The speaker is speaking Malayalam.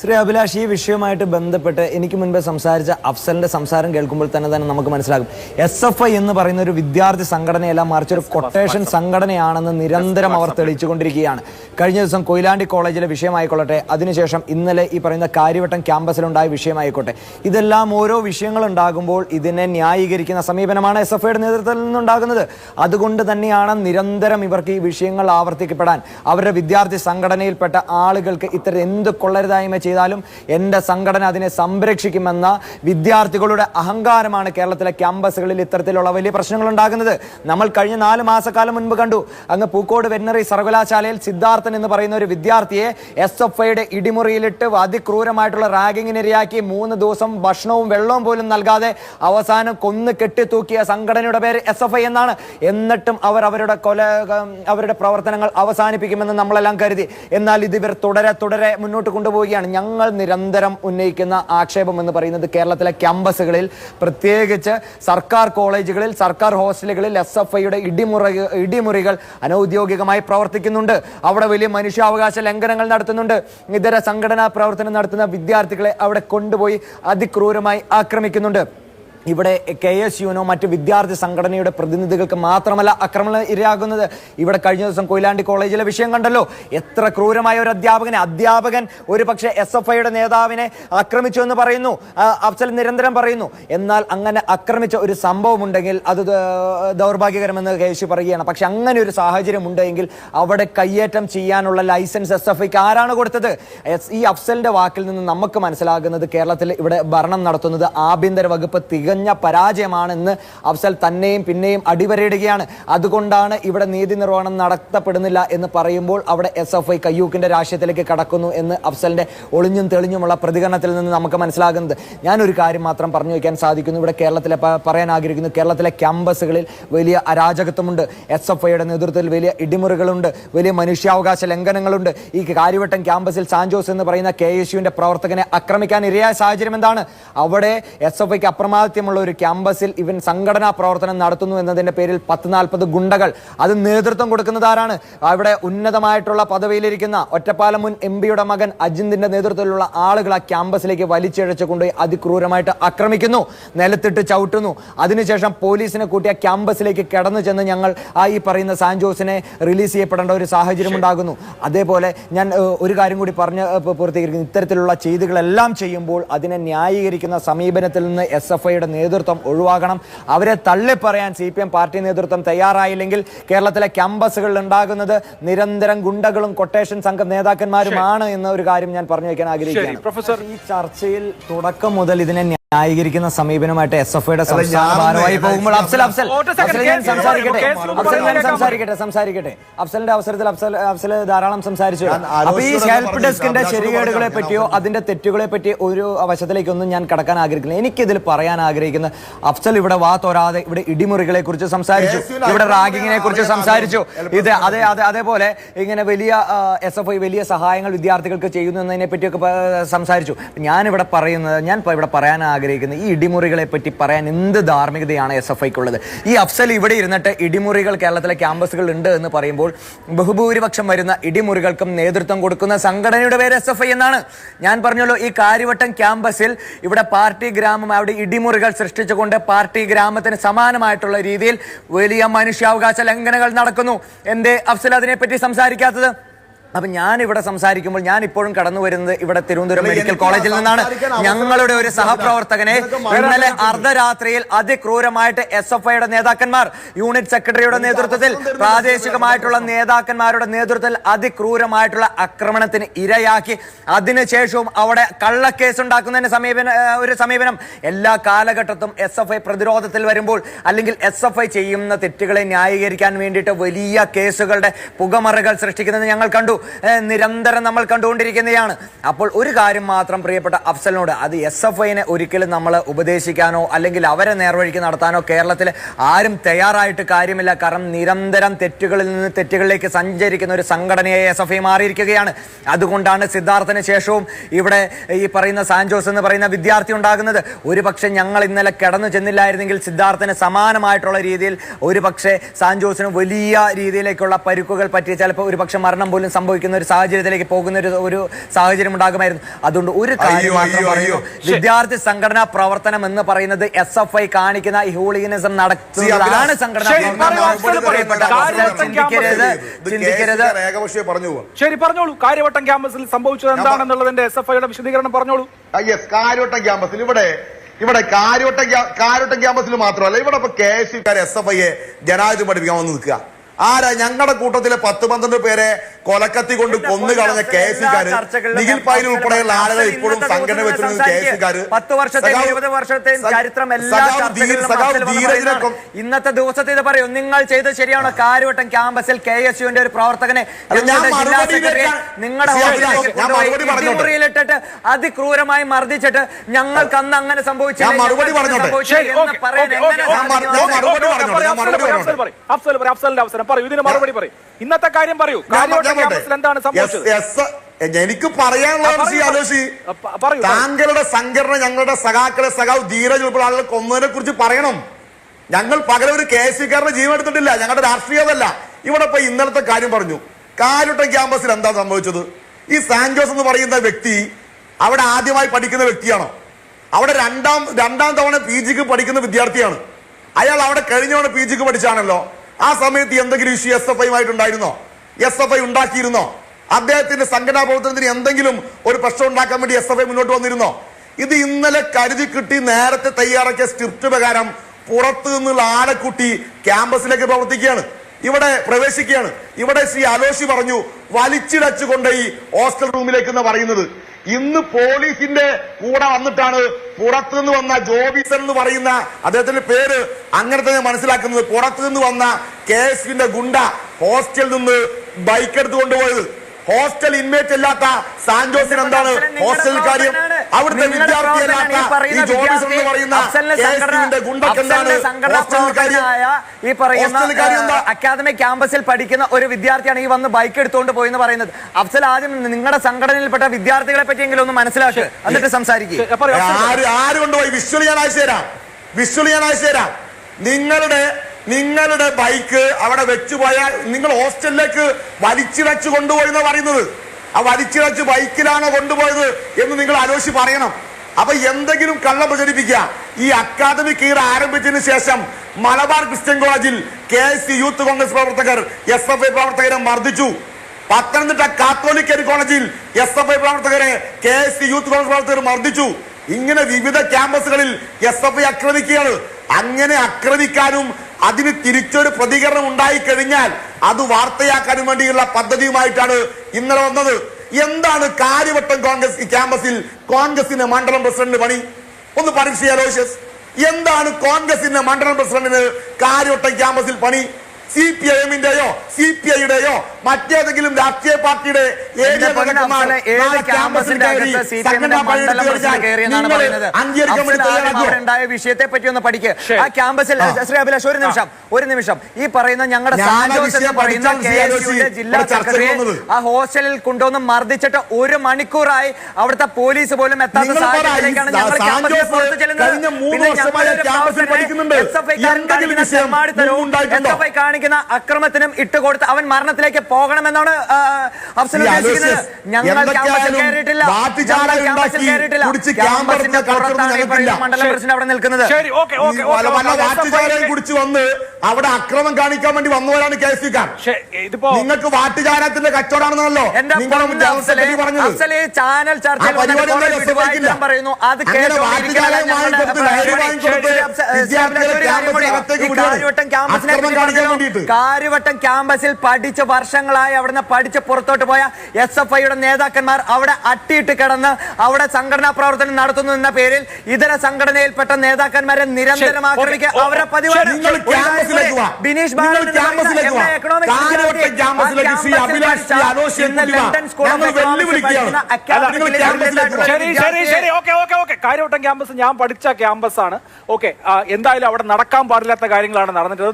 ശ്രീ അഭിലാഷ് ഈ വിഷയവുമായിട്ട് ബന്ധപ്പെട്ട് എനിക്ക് മുൻപ് സംസാരിച്ച അഫ്സലിന്റെ സംസാരം കേൾക്കുമ്പോൾ തന്നെ തന്നെ നമുക്ക് മനസ്സിലാകും. എസ് എഫ് ഐ എന്ന് പറയുന്ന ഒരു വിദ്യാർത്ഥി സംഘടനയല്ല മറിച്ച് ഒരു കൊട്ടേഷൻ സംഘടനയാണെന്ന് നിരന്തരം അവർ തെളിയിച്ചുകൊണ്ടിരിക്കുകയാണ്. കഴിഞ്ഞ ദിവസം കൊയിലാണ്ടി കോളേജിലെ വിഷയമായിക്കൊള്ളട്ടെ അതിനുശേഷം ഇന്നലെ ഈ പറയുന്ന കാര്യവട്ടം ക്യാമ്പസിലുണ്ടായ വിഷയമായിക്കോട്ടെ ഇതെല്ലാം ഓരോ വിഷയങ്ങൾ ഉണ്ടാകുമ്പോൾ ഇതിനെ ന്യായീകരിക്കുന്ന സമീപനമാണ് എസ് എഫ് ഐയുടെ നേതൃത്വത്തിൽ നിന്നുണ്ടാകുന്നത്. അതുകൊണ്ട് തന്നെയാണ് നിരന്തരം ഇവർക്ക് ഈ വിഷയങ്ങൾ ആവർത്തിക്കപ്പെടാൻ. അവരുടെ വിദ്യാർത്ഥി സംഘടനയിൽപ്പെട്ട ആളുകൾക്ക് ഇത്തരം എന്ത് കൊള്ളരുതായ്മ ചെയ്താലും എന്റെ സംഘടന അതിനെ സംരക്ഷിക്കുമെന്ന വിദ്യാർത്ഥികളുടെ അഹങ്കാരമാണ് കേരളത്തിലെ ക്യാമ്പസുകളിൽ ഇത്തരത്തിലുള്ള വലിയ പ്രശ്നങ്ങൾ ഉണ്ടാകുന്നത് നമ്മൾ കഴിഞ്ഞ നാല് മാസക്കാലം മുൻപ് കണ്ടു. അങ്ങ് പൂക്കോട് വെറ്റിനറി സർവകലാശാലയിൽ സിദ്ധാർത്ഥൻ എന്ന് പറയുന്ന ഒരു വിദ്യാർത്ഥിയെ എസ് എഫ് ഐയുടെ ഇടിമുറിയിലിട്ട് അതിക്രൂരമായിട്ടുള്ള റാഗിങ്ങിനിരയാക്കി മൂന്ന് ദിവസം ഭക്ഷണവും വെള്ളവും പോലും നൽകാതെ അവസാനം കൊന്ന് കെട്ടിത്തൂക്കിയ സംഘടനയുടെ പേര് എസ് എഫ് ഐ എന്നാണ്. എന്നിട്ടും അവർ അവരുടെ കൊല അവരുടെ പ്രവർത്തനങ്ങൾ അവസാനിപ്പിക്കുമെന്ന് നമ്മളെല്ലാം കരുതി. എന്നാൽ ഇത് ഇവർ തുടരെ തുടരെ മുന്നോട്ട് കൊണ്ടുപോവുകയാണ്. ഞങ്ങൾ നിരന്തരം ഉന്നയിക്കുന്ന ആക്ഷേപം എന്ന് പറയുന്നത് കേരളത്തിലെ ക്യാമ്പസുകളിൽ പ്രത്യേകിച്ച് സർക്കാർ കോളേജുകളിൽ സർക്കാർ ഹോസ്റ്റലുകളിൽ എസ് എഫ് ഐയുടെ ഇടിമുറ ഇടിമുറികൾ അനൌദ്യോഗികമായി പ്രവർത്തിക്കുന്നുണ്ട്. അവിടെ വലിയ മനുഷ്യാവകാശ ലംഘനങ്ങൾ നടത്തുന്നുണ്ട്. ഇതര സംഘടനാ പ്രവർത്തനം നടത്തുന്ന വിദ്യാർത്ഥികളെ അവിടെ കൊണ്ടുപോയി അതിക്രൂരമായി ആക്രമിക്കുന്നുണ്ട്. ഇവിടെ കെ എസ് യുനോ മറ്റ് വിദ്യാർത്ഥി സംഘടനയുടെ പ്രതിനിധികൾക്ക് മാത്രമല്ല ആക്രമണം ഇരയാകുന്നത്. ഇവിടെ കഴിഞ്ഞ ദിവസം കൊയിലാണ്ടി കോളേജിലെ വിഷയം കണ്ടല്ലോ. എത്ര ക്രൂരമായ ഒരു അധ്യാപകനെ അധ്യാപകൻ ഒരു പക്ഷേ എസ് എഫ് ഐയുടെ നേതാവിനെ ആക്രമിച്ചു എന്ന് പറയുന്നു. അഫ്സൽ നിരന്തരം പറയുന്നു. എന്നാൽ അങ്ങനെ ആക്രമിച്ച ഒരു സംഭവം ഉണ്ടെങ്കിൽ അത് ദൗർഭാഗ്യകരമെന്ന് കെ എസ് യു പറയുകയാണ്. പക്ഷെ അങ്ങനെ ഒരു സാഹചര്യം ഉണ്ടെങ്കിൽ അവിടെ കയ്യേറ്റം ചെയ്യാനുള്ള ലൈസൻസ് എസ് എഫ് ഐക്ക് ആരാണ് കൊടുത്തത്? ഈ അഫ്സലിന്റെ വാക്കിൽ നിന്ന് നമുക്ക് മനസ്സിലാകുന്നത് കേരളത്തിൽ ഇവിടെ ഭരണം നടത്തുന്നത് ആഭ്യന്തര വകുപ്പ് തികഞ്ഞ പരാജയമാണെന്ന് അഫ്സൽ തന്നെയും പിന്നെയും അടിവരയിടുകയാണ്. അതുകൊണ്ടാണ് ഇവിടെ നീതി നിർവഹണം നടത്തപ്പെടുന്നില്ല എന്ന് പറയുമ്പോൾ അവിടെ എസ് എഫ് ഐ കയ്യൂക്കിന്റെ രാഷ്ട്രീയത്തിലേക്ക് കടക്കുന്നു എന്ന് അഫ്സലിന്റെ ഒളിഞ്ഞും തെളിഞ്ഞുമുള്ള പ്രതികരണത്തിൽ നിന്ന് നമുക്ക് മനസ്സിലാകുന്നത്. ഞാനൊരു കാര്യം മാത്രം പറഞ്ഞു വയ്ക്കാൻ സാധിക്കുന്നു. ഇവിടെ കേരളത്തിലെ പറയാൻ ആഗ്രഹിക്കുന്നു. കേരളത്തിലെ ക്യാമ്പസുകളിൽ വലിയ അരാജകത്വമുണ്ട്. എസ് എഫ് ഐയുടെ നേതൃത്വത്തിൽ വലിയ ഇടിമുറികളുണ്ട്. വലിയ മനുഷ്യാവകാശ ലംഘനങ്ങളുണ്ട്. ഈ കാര്യവട്ടം ക്യാമ്പസിൽ സാൻജോസ് എന്ന് പറയുന്ന കെ എസ് യുവിന്റെ പ്രവർത്തകനെ ആക്രമിക്കാൻ ഇരയായ സാഹചര്യം എന്താണ്? അവിടെ എസ് എഫ് ഐക്ക് അപ്രമാദിത്യമുള്ള ഒരു ക്യാമ്പസിൽ ഇവൻ സംഘടനാ പ്രവർത്തനം നടത്തുന്നു എന്നതിന്റെ പേരിൽ പത്ത് നാൽപ്പത് ഗുണ്ടകൾ അത് നേതൃത്വം കൊടുക്കുന്നത് ആരാണ്? അവിടെ ഉന്നതമായിട്ടുള്ള പദവിയിലിരിക്കുന്ന ഒറ്റപ്പാലം മുൻ എം പിയുടെ മകൻ അജിന്തിന്റെ നേതൃത്വത്തിലുള്ള ആളുകൾ ആ ക്യാമ്പസിലേക്ക് വലിച്ചിഴച്ചു കൊണ്ടുപോയി അതിക്രൂരമായിട്ട് ആക്രമിക്കുന്നു. നിലത്തിട്ട് ചവിട്ടുന്നു. അതിനുശേഷം പോലീസിനെ കൂട്ടി ആ ക്യാമ്പസിലേക്ക് കടന്നു ചെന്ന് ഞങ്ങൾ ആ ഈ പറയുന്ന സാൻജോസിനെ റിലീസ് ചെയ്യപ്പെടേണ്ട ഒരു സാഹചര്യം ഉണ്ടാകുന്നു. അതേപോലെ ഞാൻ ഒരു കാര്യം കൂടി പറഞ്ഞ് പൂർത്തീകരിക്കുന്നു. ഇത്തരത്തിലുള്ള ചെയ്തികളെല്ലാം ചെയ്യുമ്പോൾ അതിനെ ന്യായീകരിക്കുന്ന സമീപനത്തിൽ നിന്ന് എസ് എഫ് ഐയുടെ നേതൃത്വം ഒഴിവാക്കണം അവരെ തള്ളിപ്പറയാൻ സി പി എം പാർട്ടി നേതൃത്വം തയ്യാറായില്ലെങ്കിൽ കേരളത്തിലെ ക്യാമ്പസുകളിൽ ഉണ്ടാകുന്നത് നിരന്തരം ഗുണ്ടകളും കൊട്ടേഷൻ സംഘം നേതാക്കന്മാരുമാണ് എന്ന ഒരു കാര്യം ഞാൻ പറഞ്ഞു വയ്ക്കാൻ ആഗ്രഹിക്കുന്നു പ്രൊഫസർ ഈ ചർച്ചയിൽ തുടക്കം മുതൽ ഇതിനെ ന്യായീകരിക്കുന്ന സമീപനമായിട്ട് എസ് എഫ് ഐയുടെ സംസ്ഥാന ഭാരവാഹി പോകുമ്പോൾ അഫ്സൽ അഫ്സൽ. ഞാൻ സംസാരിക്കട്ടെ? അഫ്സൽ ഞാൻ. സംസാരിക്കട്ടെ സംസാരിക്കട്ടെ. അഫ്സലിന്റെ അവസരത്തിൽ അഫ്സൽ അഫ്സൽ ധാരാളം സംസാരിച്ചു. അപ്പൊ ഈ ഹെൽപ്പ് ഡെസ്കിന്റെ ശരികേടുകളെ പറ്റിയോ അതിന്റെ തെറ്റുകളെ പറ്റി ഒരു വശത്തിലേക്കൊന്നും ഞാൻ കടക്കാൻ ആഗ്രഹിക്കുന്നില്ല. എനിക്കിതിൽ പറയാൻ ആഗ്രഹിക്കുന്ന അഫ്സൽ ഇവിടെ വാ തോരാതെ ഇവിടെ ഇടിമുറികളെ കുറിച്ച് സംസാരിച്ചു ഇവിടെ റാഗിങ്ങിനെ കുറിച്ച് സംസാരിച്ചു. ഇത് അതെ അതെ അതേപോലെ ഇങ്ങനെ വലിയ എസ് എഫ് ഐ വലിയ സഹായങ്ങൾ വിദ്യാർത്ഥികൾക്ക് ചെയ്യുന്നു എന്നതിനെ പറ്റിയൊക്കെ സംസാരിച്ചു. ഞാനിവിടെ പറയുന്നത് ഞാൻ ഇപ്പൊ ഇവിടെ പറയാൻ ആഗ്രഹിക്കുന്നത് ഈ ഇടിമുറികളെ പറ്റി പറയാൻ എന്ത് ധാർമ്മികതയാണ് എസ് എഫ് ഐക്കുള്ളത്? ഈ അഫ്സൽ ഇവിടെ ഇരുന്നിട്ട് ഇടിമുറികൾ കേരളത്തിലെ ക്യാമ്പസുകൾ ഉണ്ട് എന്ന് പറയുമ്പോൾ ബഹുഭൂരിപക്ഷം വരുന്ന ഇടിമുറികൾക്കും നേതൃത്വം കൊടുക്കുന്ന സംഘടനയുടെ പേര് എസ് എഫ് ഐ എന്നാണ്. ഞാൻ പറഞ്ഞല്ലോ ഈ കാര്യവട്ടം ക്യാമ്പസിൽ ഇവിടെ പാർട്ടി ഗ്രാമം അവിടെ ഇടിമുറികൾ സൃഷ്ടിച്ചുകൊണ്ട് പാർട്ടി ഗ്രാമത്തിന് സമാനമായിട്ടുള്ള രീതിയിൽ വലിയ മനുഷ്യാവകാശ ലംഘനങ്ങൾ നടക്കുന്നു. എന്തേ അഫ്സൽ അതിനെപ്പറ്റി സംസാരിക്കാത്തത്? അപ്പൊ ഞാൻ ഇവിടെ സംസാരിക്കുമ്പോൾ ഞാൻ ഇപ്പോഴും കടന്നു വരുന്നത് ഇവിടെ തിരുവനന്തപുരം മെഡിക്കൽ കോളേജിൽ നിന്നാണ്. ഞങ്ങളുടെ ഒരു സഹപ്രവർത്തകനെ ഇന്നലെ അർദ്ധരാത്രിയിൽ അതിക്രൂരമായിട്ട് എസ് എഫ് ഐയുടെ നേതാക്കന്മാർ യൂണിറ്റ് സെക്രട്ടറിയുടെ നേതൃത്വത്തിൽ പ്രാദേശികമായിട്ടുള്ള നേതാക്കന്മാരുടെ നേതൃത്വത്തിൽ അതിക്രൂരമായിട്ടുള്ള ആക്രമണത്തിന് ഇരയാക്കി. അതിനുശേഷവും അവിടെ കള്ളക്കേസ് ഉണ്ടാക്കുന്നതിന് സമീപന ഒരു സമീപനം. എല്ലാ കാലഘട്ടത്തും എസ് എഫ് ഐ പ്രതിരോധത്തിൽ വരുമ്പോൾ അല്ലെങ്കിൽ എസ് എഫ് ഐ ചെയ്യുന്ന തെറ്റുകളെ ന്യായീകരിക്കാൻ വേണ്ടിയിട്ട് വലിയ കേസുകളുടെ പുകമറകൾ സൃഷ്ടിക്കുന്നത് ഞങ്ങൾ കണ്ടു. നിരന്തരം നമ്മൾ കണ്ടുകൊണ്ടിരിക്കുന്നതാണ്. അപ്പോൾ ഒരു കാര്യം മാത്രം പ്രിയപ്പെട്ട അഫ്സലിനോട് അത് എസ് എഫ് ഐനെ ഒരിക്കലും നമ്മൾ ഉപദേശിക്കാനോ അല്ലെങ്കിൽ അവരെ നേർവഴിക്ക് നടത്താനോ കേരളത്തിൽ ആരും തയ്യാറായിട്ട് കാര്യമില്ല. കാരണം നിരന്തരം തെറ്റുകളിൽ നിന്ന് തെറ്റുകളിലേക്ക് സഞ്ചരിക്കുന്ന ഒരു സംഘടനയെ എസ് എഫ് ഐ മാറിയിരിക്കുകയാണ്. അതുകൊണ്ടാണ് സിദ്ധാർത്ഥന് ശേഷവും ഇവിടെ ഈ പറയുന്ന സാൻജോസ് എന്ന് പറയുന്ന വിദ്യാർത്ഥി ഉണ്ടാകുന്നത്. ഒരു പക്ഷേ ഞങ്ങൾ ഇന്നലെ കിടന്നു ചെന്നില്ലായിരുന്നെങ്കിൽ സിദ്ധാർത്ഥന് സമാനമായിട്ടുള്ള രീതിയിൽ ഒരു പക്ഷേ സാൻജോസിന് വലിയ രീതിയിലേക്കുള്ള പരുക്കുകൾ പറ്റിയ ചിലപ്പോൾ ഒരു പക്ഷേ മരണം പോലും സംഭവിക്കും. സംഭവിക്കുന്ന ഒരു സാഹചര്യത്തിലേക്ക് പോകുന്ന ഒരു ഒരു സാഹചര്യം ഉണ്ടാകുമായിരുന്നു. അതുകൊണ്ട് ഒരു കാര്യം മാത്രം പറയുന്നു. വിദ്യാർത്ഥി സംഘടനാ പ്രവർത്തനം എന്ന് പറയുന്നത് എസ് എഫ് ഐ കാണിക്കുന്ന ഈ ഹൂളിഗനിസം നടത്തുന്നതാണ് സംഘടന ചിന്തിക്കരുത് ചിന്തിക്കരുത്. പറഞ്ഞു ശരി പറഞ്ഞോളൂ. കാര്യവട്ടം ക്യാമ്പസിൽ സംഭവിച്ചത് എന്താണെന്നുള്ളതിന്റെ എസ് എഫ് ഐയുടെ വിശദീകരണം പറഞ്ഞോളൂ. യെസ് കാര്യവട്ടം ക്യാമ്പസിൽ. ഇവിടെ ഇവിടെ കാര്യവട്ടം കാര്യവട്ടം ക്യാമ്പസിൽ മാത്രമല്ല ഇവിടെ ഇപ്പൊ കെ എസ് എഫ് ഐയെ ജനാധിപത്യം പഠിപ്പിക്കാൻ വന്ന് നിൽക്കുക. ആരാ ഞങ്ങളുടെ കൂട്ടത്തിലെ പത്ത് പന്ത്രണ്ട് പേരെ കൊലക്കത്തി കൊണ്ട് കൊന്നു കളഞ്ഞ കെ എസ് യുക്കാര് നിഖിൽ പായിൽ ഉൾപ്പെടെയുള്ള ആളുകൾ ഇപ്പോഴും സംഘടന വെച്ചിരുന്ന കെ എസ് യുക്കാര് പത്ത് വർഷത്തെയും ഇരുപത് വർഷത്തെയും ചരിത്രം എല്ലാ. ഇന്നത്തെ ദിവസത്തെ ഇത് പറയൂ. നിങ്ങൾ ചെയ്ത് ശരിയാണോ? കാര്യവട്ടം ക്യാമ്പസിൽ കെ എസ് യുവിന്റെ ഒരു പ്രവർത്തകനെ ജില്ലാ നിങ്ങളുടെ. ഇടിമുറിയിലിട്ടിട്ട് അതിക്രൂരമായി മർദ്ദിച്ചിട്ട് ഞങ്ങൾക്ക് അന്ന് അങ്ങനെ സംഭവിച്ചു അവസരം. പറയൂ ഇതിന് മറുപടി പറയും. ഇന്നത്തെ കാര്യം പറയൂ. കാര്യവട്ടം ക്യാമ്പസിൽ എന്താണ് സംഭവിച്ചത്? എനിക്ക് പറയാനുള്ള. താങ്കളുടെ സംഘടന ഞങ്ങളുടെ സഖാക്കളെ സഖാവ് ധീരജ് ഉൾപ്പെടെ ആളുകൾ കൊന്നതിനെ കുറിച്ച് പറയണം. ഞങ്ങൾ പകരം ഒരു കെ എസ് സിക്കാരനെ ജീവൻ എടുത്തിട്ടില്ല. ഞങ്ങളുടെ രാഷ്ട്രീയമല്ല. ഇവിടെ ഇപ്പൊ ഇന്നലത്തെ കാര്യം പറഞ്ഞു. കാലുട്ട ക്യാമ്പസിൽ എന്താ സംഭവിച്ചത്? ഈ സാൻജോസ് എന്ന് പറയുന്ന വ്യക്തി അവിടെ ആദ്യമായി പഠിക്കുന്ന വ്യക്തിയാണോ? അവിടെ രണ്ടാം രണ്ടാം തവണ പി ജിക്ക് പഠിക്കുന്ന വിദ്യാർത്ഥിയാണ്. അയാൾ അവിടെ കഴിഞ്ഞ തവണ പി ജിക്ക് പഠിച്ചാണല്ലോ. ആ സമയത്ത് എന്തെങ്കിലും ഇഷ്യൂ എസ് എഫ് ഐയുമായിട്ടുണ്ടായിരുന്നോ എസ് എഫ് ഐ ഉണ്ടാക്കിയിരുന്നോ? അദ്ദേഹത്തിന്റെ സംഘടനാ പ്രവർത്തനത്തിന് എന്തെങ്കിലും ഒരു പ്രശ്നം ഉണ്ടാക്കാൻ വേണ്ടി എസ് എഫ് ഐ മുന്നോട്ട് വന്നിരുന്നോ? ഇത് ഇന്നലെ കരുതി കിട്ടി നേരത്തെ തയ്യാറാക്കിയ സ്ക്രിപ്റ്റ് പ്രകാരം പുറത്തു നിന്നുള്ള ആനക്കുട്ടി ക്യാമ്പസിലേക്ക് പ്രവർത്തിക്കുകയാണ്. ഇവിടെ പ്രവേശിക്കുകയാണ്. ഇവിടെ ശ്രീ അലോഷി പറഞ്ഞു വലിച്ചിടച്ചു ഈ ഹോസ്റ്റൽ റൂമിലേക്ക് എന്ന് പറയുന്നത്. ഇന്ന് പോലീസിന്റെ കൂടെ വന്നിട്ടാണ് പുറത്തുനിന്ന് വന്ന ജോബിസൺ എന്ന് പറയുന്ന അദ്ദേഹത്തിന്റെ പേര് അങ്ങനെ തന്നെ മനസ്സിലാക്കുന്നത്. പുറത്തുനിന്ന് വന്ന കെ എസ് ഗുണ്ട ഹോസ്റ്റലിൽ നിന്ന് ബൈക്ക് എടുത്ത് കൊണ്ടുപോയത് ഹോസ്റ്റൽ ഇൻമേറ്റ് അല്ലാത്ത സാൻജോസിന് എന്താണ് ഹോസ്റ്റൽ കാര്യം? അവിടുത്തെ വിദ്യാർത്ഥി അല്ലാത്ത ഈ ജോൺസ് എന്ന് പറയുന്ന ഗുണ്ടക്ക് എന്താണ് ഹോസ്റ്റൽ കാര്യം? ഈ പറയുന്ന അക്കാദമിക് ക്യാമ്പസിൽ പഠിക്കുന്ന ഒരു വിദ്യാർത്ഥിയാണ് ഈ വന്ന് ബൈക്ക് എടുത്തുകൊണ്ട് പോയി എന്ന് പറയുന്നത്. അഫ്സൽ ആദ്യം നിങ്ങളുടെ സംഘടനയിൽപ്പെട്ട വിദ്യാർത്ഥികളെ പറ്റിയെങ്കിലും ഒന്ന് മനസ്സിലാക്കുക എന്നിട്ട് സംസാരിക്കുക ആര് കൊണ്ടുപോയി? വിശ്വൽ ഞാൻ അയച്ചു തരാം. വിശ്വൽ ഞാൻ അയച്ചു തരാം. നിങ്ങളുടെ നിങ്ങളുടെ ബൈക്ക് അവിടെ വെച്ചുപോയാൽ നിങ്ങൾ ഹോസ്റ്റലിലേക്ക് വലിച്ചിഴച്ച് കൊണ്ടുപോയി എന്നാ പറയുന്നത്. ആ വലിച്ചിഴച്ച് ബൈക്കിലാണോ കൊണ്ടുപോയത് എന്ന് നിങ്ങൾ ആലോചിച്ച് പറയണം. അപ്പൊ എന്തെങ്കിലും കള്ളം പ്രചരിപ്പിക്കുക. ഈ അക്കാദമി ഇയർ ആരംഭിച്ചതിന് ശേഷം മലബാർ ക്രിസ്ത്യൻ കോളേജിൽ കെ എസ് യൂത്ത് കോൺഗ്രസ് പ്രവർത്തകർ എസ് എഫ് ഐ പ്രവർത്തകരെ മർദ്ദിച്ചു. പത്തനംതിട്ട കാത്തോലിക്കൽ കോളേജിൽ എസ് എഫ് ഐ പ്രവർത്തകരെ കെ എസ് യൂത്ത് കോൺഗ്രസ് പ്രവർത്തകർ മർദ്ദിച്ചു. ഇങ്ങനെ വിവിധ ക്യാമ്പസുകളിൽ എസ് എഫ് ഐ ആക്രമിക്കുകയാണ്. അങ്ങനെ ആക്രമിക്കാനും അതിന് തിരിച്ചൊരു പ്രതികരണം ഉണ്ടായി കഴിഞ്ഞാൽ അത് വാർത്തയാക്കാൻ വേണ്ടിയുള്ള പദ്ധതിയുമായിട്ടാണ് ഇന്നലെ വന്നത്. എന്താണ് കാര്യവട്ടം കോൺഗ്രസ് ക്യാമ്പസിൽ കോൺഗ്രസിന്റെ മണ്ഡലം പ്രസിഡന്റ് പണി? ഒന്ന് പരീക്ഷ എന്താണ് കോൺഗ്രസിന്റെ മണ്ഡലം പ്രസിഡന്റിന് കാര്യവട്ടം ക്യാമ്പസിൽ പണി? സി പി ഐ എമ്മിന്റെയോ സി പി ഐയുടെയോ മറ്റേതെങ്കിലും രാഷ്ട്രീയ പാർട്ടിയുടെ ഉണ്ടായ വിഷയത്തെ പറ്റി ഒന്ന് പഠിക്കുക ആ ക്യാമ്പസിൽ ശ്രീ അഭിലാഷ് ഒരു നിമിഷം ഒരു നിമിഷം. ഈ പറയുന്ന ഞങ്ങളുടെ ഞാൻ ആ സാജോസ് പറയുന്ന കെ എസ് യുടെ ജില്ലാ സെക്രട്ടറിയെ ആ ഹോസ്റ്റലിൽ കൊണ്ടുവന്ന് മർദ്ദിച്ചിട്ട് ഒരു മണിക്കൂറായി അവിടുത്തെ പോലീസ് പോലും എത്താത്ത സാഹചര്യത്തിലേക്കാണ് ഞങ്ങൾ ക്യാമ്പസിൽ പുറത്തു ചെല്ലുന്നത്. പിന്നെ ഞങ്ങളുടെ കാണിക്കുന്ന കാണിക്കുന്ന അക്രമത്തിനും ഇട്ടുകൊടുത്ത് അവൻ മരണത്തിലേക്ക് പോകണമെന്നാണ് അഫ്സൽ ഉദ്ദേശിക്കുന്നത്. ഞങ്ങൾ ക്യാമ്പസിൽ കയറിയിട്ടില്ല. ക്യാമ്പസിൽ കയറിയിട്ടില്ല. ക്യാമ്പസിന്റെ പുറത്താണ്. മണ്ഡലം പ്രസിഡന്റ് അവിടെ നിൽക്കുന്നത്. കുടിച്ച് വന്ന് അക്രമം കാണിക്കാൻ വേണ്ടി വന്നവരാണ് കെ എസ് നിങ്ങൾക്ക് വാട്ടുചാരത്തിന്റെ കച്ചവടമാണെന്നല്ലോ ചാനൽ ചർച്ചയിൽ പറയുന്നു അത് ക്യാമ്പസിനെ വേണ്ടിയിട്ട്. കാര്യവട്ടം ക്യാമ്പസിൽ പഠിച്ച വർഷങ്ങളായി അവിടുന്ന് പഠിച്ച് പുറത്തോട്ട് പോയ എസ് എഫ് ഐയുടെ നേതാക്കന്മാർ അവിടെ അട്ടിയിട്ട് കിടന്ന് അവിടെ സംഘടനാ പ്രവർത്തനം നടത്തുന്നു എന്ന പേരിൽ ഇതര സംഘടനയിൽപ്പെട്ട നേതാക്കന്മാരെ നിരന്തരം ആക്രമിക്കുക അവരെ പതിവാണ്. ബിനീഷ് കാര്യവട്ടം ക്യാമ്പസ് ശ്രീ പഠിച്ച ക്യാമ്പസ് ആണ്. ഓക്കെ എന്തായാലും അവിടെ നടക്കാൻ പാടില്ലാത്ത കാര്യങ്ങളാണ് നടന്നിട്ട്